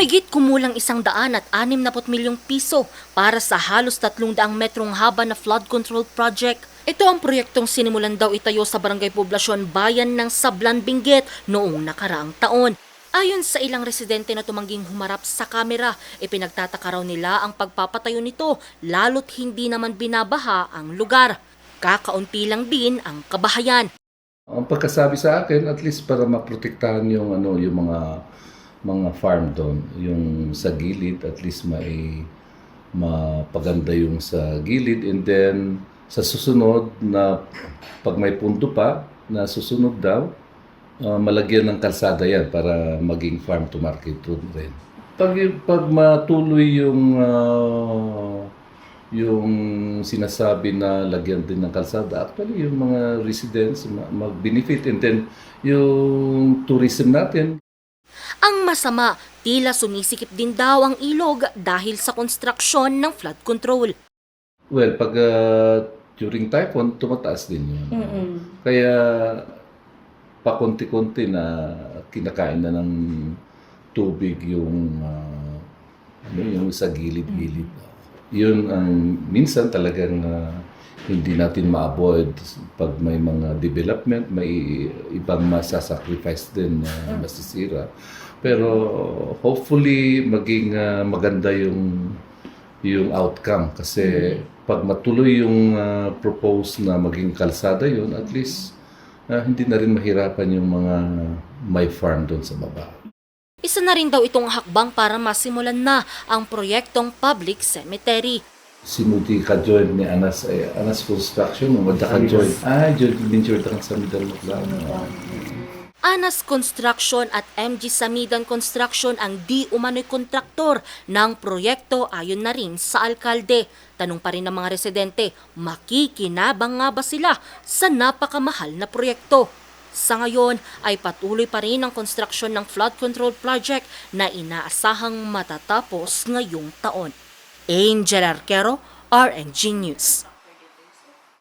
Humigit kumulang isang daan at anim milyong piso para sa halos tatlong daang metrong haba na flood control project. Ito ang proyektong sinimulan daw itayo sa Barangay Poblasyon Bayan ng Sablan Benguet noong nakaraang taon. Ayon sa ilang residente na tumangging humarap sa kamera, ipinagtataka raw nila ang pagpapatayo nito lalo't hindi naman binabaha ang lugar. Kakaunti lang din ang kabahayan. Ang pagkasabi sa akin, at least para maprotektahan yung ano, yung mga mga farm doon, yung sa gilid, at least may mapaganda yung sa gilid and then sa susunod na pag may punto pa na susunod daw, ah, malagyan ng kalsada yan para maging farm to market road rin. Pag, pag matuloy yung ah, yung sinasabi na lagyan din ng kalsada, actually yung mga residents ma- mag-benefit and then yung tourism natin, Ang masama, tila sumisikip din daw ang ilog dahil sa konstruksyon ng flood control. well, pag ah, during typhoon, tumataas din yun. Kaya pakunti-kunti na kinakain na ng tubig yung ah, ano yung sa gilid-gilid. Yun ang minsan talagang ah, hindi natin ma-avoid pag may mga development, may ibang masasacrifice din na masisira. Pero hopefully maging ah, maganda yung yung outcome kasi pag matuloy yung ah, propose na maging kalsada yun, at least ah, hindi na rin mahirapan yung mga may farm doon sa baba. Isa na rin daw itong hakbang para masimulan na ang proyektong public cemetery. Sinuti ka join ni Anas, eh, Anas Construction, wadda ka join. Ah, join venture ka sa middle of lang. Anas Construction at MG Samidan Construction ang di umano'y kontraktor ng proyekto ayon na rin sa alkalde. Tanong pa rin ng mga residente, makikinabang nga ba sila sa napakamahal na proyekto? Sa ngayon ay patuloy pa rin ang konstruksyon ng flood control project na inaasahang matatapos ngayong taon. Angel Arquero, RNG News.